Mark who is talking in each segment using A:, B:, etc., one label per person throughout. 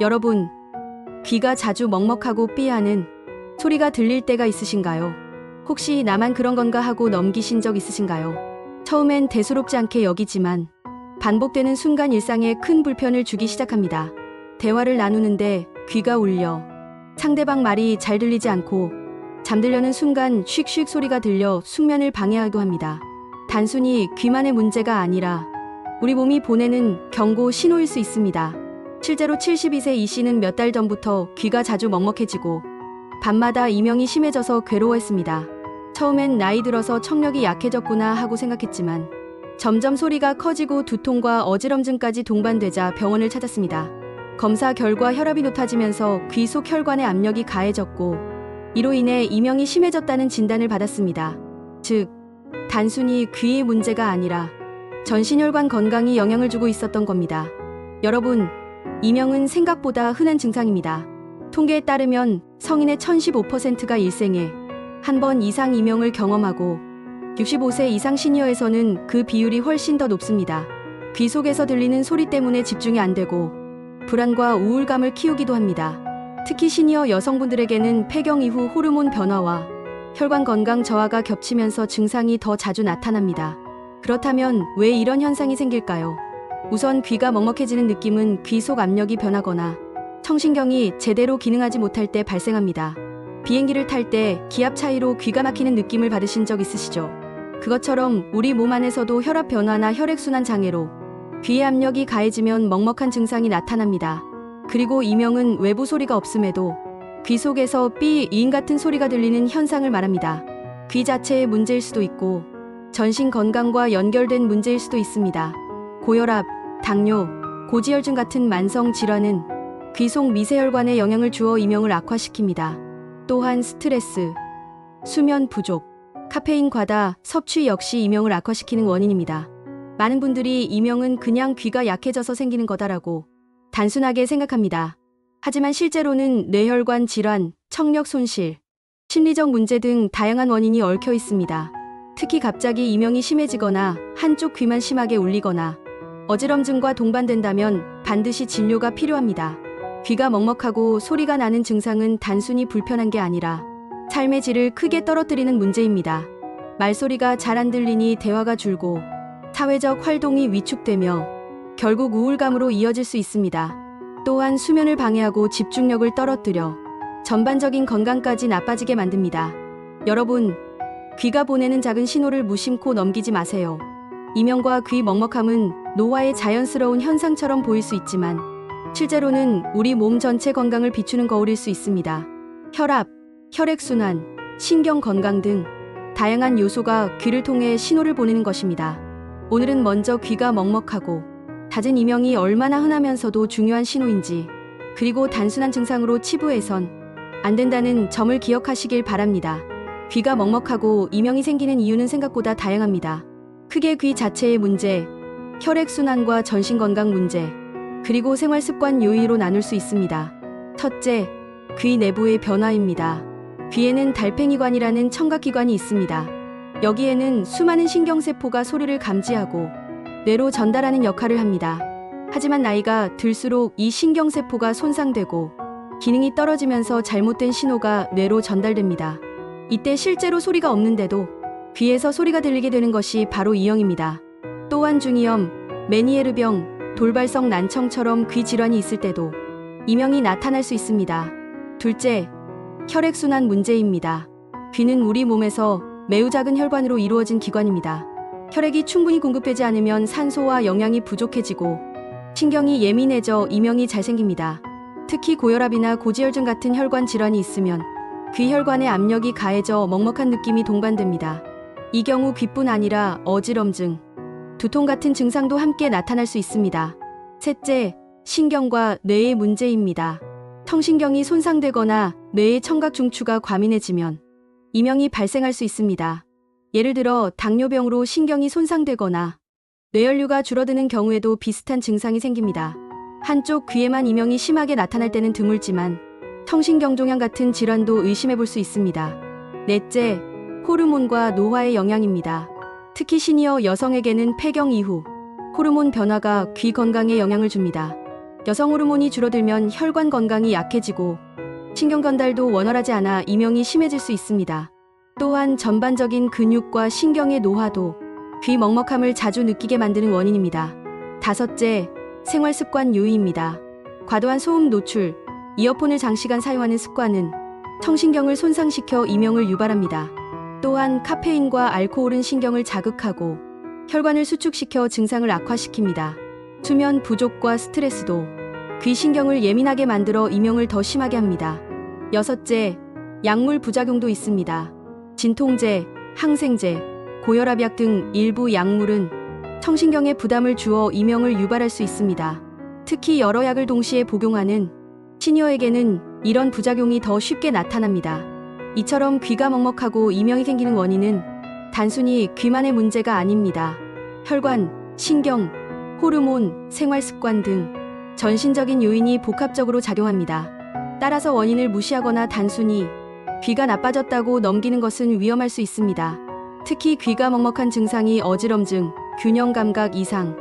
A: 여러분, 귀가 자주 먹먹하고 삐하는 소리가 들릴 때가 있으신가요? 혹시 나만 그런 건가 하고 넘기신 적 있으신가요? 처음엔 대수롭지 않게 여기지만 반복되는 순간 일상에 큰 불편을 주기 시작합니다. 대화를 나누는데 귀가 울려 상대방 말이 잘 들리지 않고 잠들려는 순간 슉슉 소리가 들려 숙면을 방해하기도 합니다. 단순히 귀만의 문제가 아니라 우리 몸이 보내는 경고 신호일 수 있습니다. 실제로 72세 이 씨는 몇 달 전부터 귀가 자주 먹먹해지고 밤마다 이명이 심해져서 괴로워했습니다. 처음엔 나이 들어서 청력이 약해졌구나 하고 생각했지만 점점 소리가 커지고 두통과 어지럼증까지 동반되자 병원을 찾았습니다. 검사 결과 혈압이 높아지면서 귀 속 혈관의 압력이 가해졌고 이로 인해 이명이 심해졌다는 진단을 받았습니다. 즉, 단순히 귀의 문제가 아니라 전신혈관 건강이 영향을 주고 있었던 겁니다. 여러분, 이명은 생각보다 흔한 증상입니다. 통계에 따르면 성인의 1015%가 일생에 한 번 이상 이명을 경험하고 65세 이상 시니어에서는 그 비율이 훨씬 더 높습니다. 귀 속에서 들리는 소리 때문에 집중이 안 되고 불안과 우울감을 키우기도 합니다. 특히 시니어 여성분들에게는 폐경 이후 호르몬 변화와 혈관 건강 저하가 겹치면서 증상이 더 자주 나타납니다. 그렇다면 왜 이런 현상이 생길까요? 우선 귀가 먹먹해지는 느낌은 귀 속 압력이 변하거나 청신경이 제대로 기능하지 못할 때 발생합니다. 비행기를 탈 때 기압 차이로 귀가 막히는 느낌을 받으신 적 있으시죠? 그것처럼 우리 몸 안에서도 혈압 변화나 혈액순환 장애로 귀의 압력이 가해지면 먹먹한 증상이 나타납니다. 그리고 이명은 외부 소리가 없음에도 귀 속에서 삐, 잉 같은 소리가 들리는 현상을 말합니다. 귀 자체의 문제일 수도 있고 전신 건강과 연결된 문제일 수도 있습니다. 고혈압, 당뇨, 고지혈증 같은 만성 질환은 귀속 미세혈관에 영향을 주어 이명을 악화시킵니다. 또한 스트레스, 수면 부족, 카페인 과다, 섭취 역시 이명을 악화시키는 원인입니다. 많은 분들이 이명은 그냥 귀가 약해져서 생기는 거다라고 단순하게 생각합니다. 하지만 실제로는 뇌혈관 질환, 청력 손실, 심리적 문제 등 다양한 원인이 얽혀 있습니다. 특히 갑자기 이명이 심해지거나 한쪽 귀만 심하게 울리거나 어지럼증과 동반된다면 반드시 진료가 필요합니다. 귀가 먹먹하고 소리가 나는 증상은 단순히 불편한 게 아니라 삶의 질을 크게 떨어뜨리는 문제입니다. 말소리가 잘 안 들리니 대화가 줄고 사회적 활동이 위축되며 결국 우울감으로 이어질 수 있습니다. 또한 수면을 방해하고 집중력을 떨어뜨려 전반적인 건강까지 나빠지게 만듭니다. 여러분, 귀가 보내는 작은 신호를 무심코 넘기지 마세요. 이명과 귀 먹먹함은 노화의 자연스러운 현상처럼 보일 수 있지만 실제로는 우리 몸 전체 건강을 비추는 거울일 수 있습니다. 혈압, 혈액순환, 신경 건강 등 다양한 요소가 귀를 통해 신호를 보내는 것입니다. 오늘은 먼저 귀가 먹먹하고 잦은 이명이 얼마나 흔하면서도 중요한 신호인지 그리고 단순한 증상으로 치부해선 안 된다는 점을 기억하시길 바랍니다. 귀가 먹먹하고 이명이 생기는 이유는 생각보다 다양합니다. 크게 귀 자체의 문제, 혈액순환과 전신건강 문제, 그리고 생활습관 요인으로 나눌 수 있습니다. 첫째, 귀 내부의 변화입니다. 귀에는 달팽이관이라는 청각기관이 있습니다. 여기에는 수많은 신경세포가 소리를 감지하고 뇌로 전달하는 역할을 합니다. 하지만 나이가 들수록 이 신경세포가 손상되고 기능이 떨어지면서 잘못된 신호가 뇌로 전달됩니다. 이때 실제로 소리가 없는데도 귀에서 소리가 들리게 되는 것이 바로 이형입니다. 또한 중이염, 메니에르병, 돌발성 난청처럼 귀 질환이 있을 때도 이명이 나타날 수 있습니다. 둘째, 혈액순환 문제입니다. 귀는 우리 몸에서 매우 작은 혈관으로 이루어진 기관입니다. 혈액이 충분히 공급되지 않으면 산소와 영양이 부족해지고 신경이 예민해져 이명이 잘 생깁니다. 특히 고혈압이나 고지혈증 같은 혈관 질환이 있으면 귀 혈관의 압력이 가해져 먹먹한 느낌이 동반됩니다. 이 경우 귀뿐 아니라 어지럼증, 두통 같은 증상도 함께 나타날 수 있습니다. 셋째, 신경과 뇌의 문제입니다. 청신경이 손상되거나 뇌의 청각 중추가 과민해지면 이명이 발생할 수 있습니다. 예를 들어 당뇨병으로 신경이 손상되거나 뇌혈류가 줄어드는 경우에도 비슷한 증상이 생깁니다. 한쪽 귀에만 이명이 심하게 나타날 때는 드물지만 청신경종양 같은 질환도 의심해 볼 수 있습니다. 넷째, 호르몬과 노화의 영향입니다. 특히 시니어 여성에게는 폐경 이후 호르몬 변화가 귀 건강에 영향을 줍니다. 여성 호르몬이 줄어들면 혈관 건강이 약해지고 신경 전달도 원활하지 않아 이명이 심해질 수 있습니다. 또한 전반적인 근육과 신경의 노화도 귀 먹먹함을 자주 느끼게 만드는 원인입니다. 다섯째, 생활 습관 유의입니다. 과도한 소음 노출, 이어폰을 장시간 사용하는 습관은 청신경을 손상시켜 이명을 유발합니다. 또한 카페인과 알코올은 신경을 자극하고 혈관을 수축시켜 증상을 악화시킵니다. 수면 부족과 스트레스도 귀 신경을 예민하게 만들어 이명을 더 심하게 합니다. 여섯째, 약물 부작용도 있습니다. 진통제, 항생제, 고혈압약 등 일부 약물은 청신경에 부담을 주어 이명을 유발할 수 있습니다. 특히 여러 약을 동시에 복용하는 시니어에게는 이런 부작용이 더 쉽게 나타납니다. 이처럼 귀가 먹먹하고 이명이 생기는 원인은 단순히 귀만의 문제가 아닙니다. 혈관, 신경, 호르몬, 생활 습관 등 전신적인 요인이 복합적으로 작용합니다. 따라서 원인을 무시하거나 단순히 귀가 나빠졌다고 넘기는 것은 위험할 수 있습니다. 특히 귀가 먹먹한 증상이 어지럼증, 균형 감각 이상,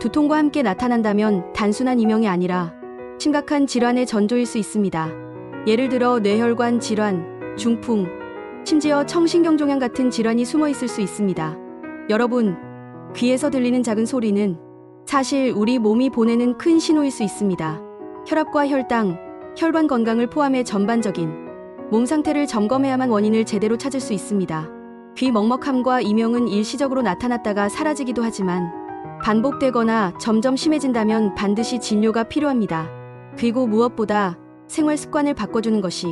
A: 두통과 함께 나타난다면 단순한 이명이 아니라 심각한 질환의 전조일 수 있습니다. 예를 들어 뇌혈관 질환, 중풍, 심지어 청신경종양 같은 질환이 숨어 있을 수 있습니다. 여러분, 귀에서 들리는 작은 소리는 사실 우리 몸이 보내는 큰 신호일 수 있습니다. 혈압과 혈당, 혈관 건강을 포함해 전반적인 몸 상태를 점검해야만 원인을 제대로 찾을 수 있습니다. 귀 먹먹함과 이명은 일시적으로 나타났다가 사라지기도 하지만 반복되거나 점점 심해진다면 반드시 진료가 필요합니다. 그리고 무엇보다 생활 습관을 바꿔주는 것이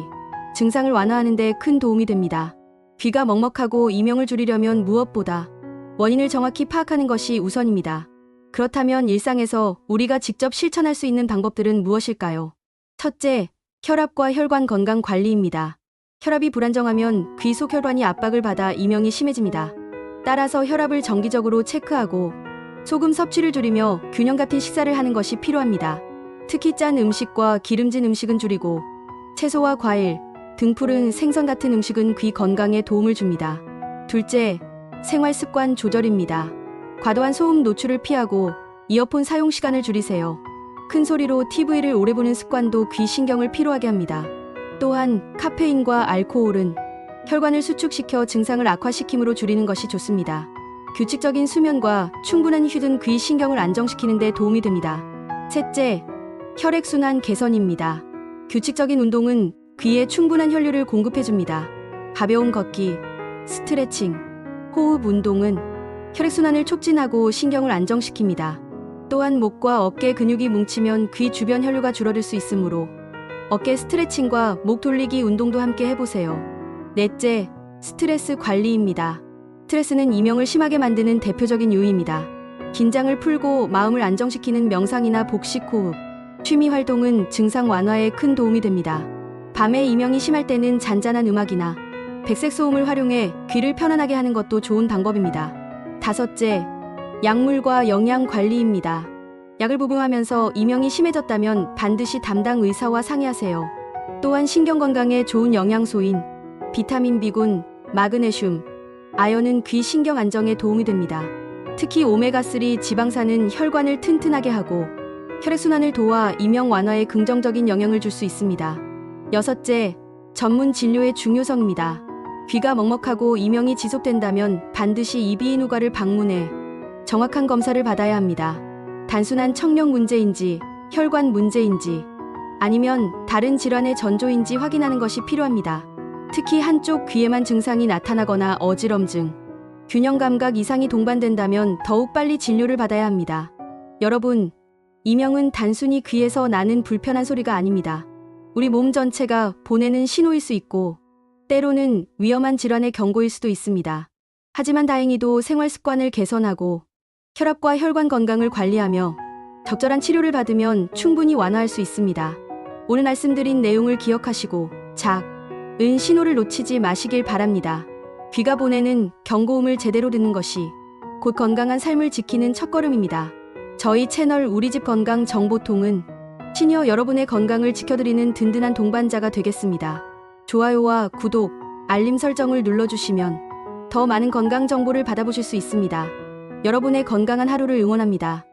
A: 증상을 완화하는 데 큰 도움이 됩니다. 귀가 먹먹하고 이명을 줄이려면 무엇보다 원인을 정확히 파악하는 것이 우선입니다. 그렇다면 일상에서 우리가 직접 실천할 수 있는 방법들은 무엇일까요? 첫째, 혈압과 혈관 건강 관리입니다. 혈압이 불안정하면 귀 속 혈관이 압박을 받아 이명이 심해집니다. 따라서 혈압을 정기적으로 체크하고 소금 섭취를 줄이며 균형 같은 식사를 하는 것이 필요합니다. 특히 짠 음식과 기름진 음식은 줄이고 채소와 과일, 등푸른 생선 같은 음식은 귀 건강에 도움을 줍니다. 둘째, 생활 습관 조절입니다. 과도한 소음 노출을 피하고 이어폰 사용 시간을 줄이세요. 큰 소리로 TV를 오래 보는 습관도 귀 신경을 피로하게 합니다. 또한 카페인과 알코올은 혈관을 수축시켜 증상을 악화시키므로 줄이는 것이 좋습니다. 규칙적인 수면과 충분한 휴든 귀 신경을 안정시키는 데 도움이 됩니다. 셋째, 혈액순환 개선입니다. 규칙적인 운동은 귀에 충분한 혈류를 공급해줍니다. 가벼운 걷기, 스트레칭, 호흡 운동은 혈액순환을 촉진하고 신경을 안정시킵니다. 또한 목과 어깨 근육이 뭉치면 귀 주변 혈류가 줄어들 수 있으므로 어깨 스트레칭과 목 돌리기 운동도 함께 해보세요. 넷째, 스트레스 관리입니다. 스트레스는 이명을 심하게 만드는 대표적인 요인입니다. 긴장을 풀고 마음을 안정시키는 명상이나 복식 호흡, 취미 활동은 증상 완화에 큰 도움이 됩니다. 밤에 이명이 심할 때는 잔잔한 음악이나 백색 소음을 활용해 귀를 편안하게 하는 것도 좋은 방법입니다. 다섯째, 약물과 영양 관리입니다. 약을 복용하면서 이명이 심해졌다면 반드시 담당 의사와 상의하세요. 또한 신경 건강에 좋은 영양소인 비타민 B군, 마그네슘, 아연은 귀 신경 안정에 도움이 됩니다. 특히 오메가3 지방산은 혈관을 튼튼하게 하고 혈액순환을 도와 이명 완화에 긍정적인 영향을 줄 수 있습니다. 여섯째, 전문 진료의 중요성입니다. 귀가 먹먹하고 이명이 지속된다면 반드시 이비인후과를 방문해 정확한 검사를 받아야 합니다. 단순한 청력 문제인지 혈관 문제인지 아니면 다른 질환의 전조인지 확인하는 것이 필요합니다. 특히 한쪽 귀에만 증상이 나타나거나 어지럼증, 균형 감각 이상이 동반된다면 더욱 빨리 진료를 받아야 합니다. 여러분, 이명은 단순히 귀에서 나는 불편한 소리가 아닙니다. 우리 몸 전체가 보내는 신호일 수 있고 때로는 위험한 질환의 경고일 수도 있습니다. 하지만 다행히도 생활 습관을 개선하고 혈압과 혈관 건강을 관리하며 적절한 치료를 받으면 충분히 완화할 수 있습니다. 오늘 말씀드린 내용을 기억하시고 작, 은 신호를 놓치지 마시길 바랍니다. 귀가 보내는 경고음을 제대로 듣는 것이 곧 건강한 삶을 지키는 첫걸음입니다. 저희 채널 우리집 건강 정보통은 시니어 여러분의 건강을 지켜드리는 든든한 동반자가 되겠습니다. 좋아요와 구독, 알림 설정을 눌러주시면 더 많은 건강 정보를 받아보실 수 있습니다. 여러분의 건강한 하루를 응원합니다.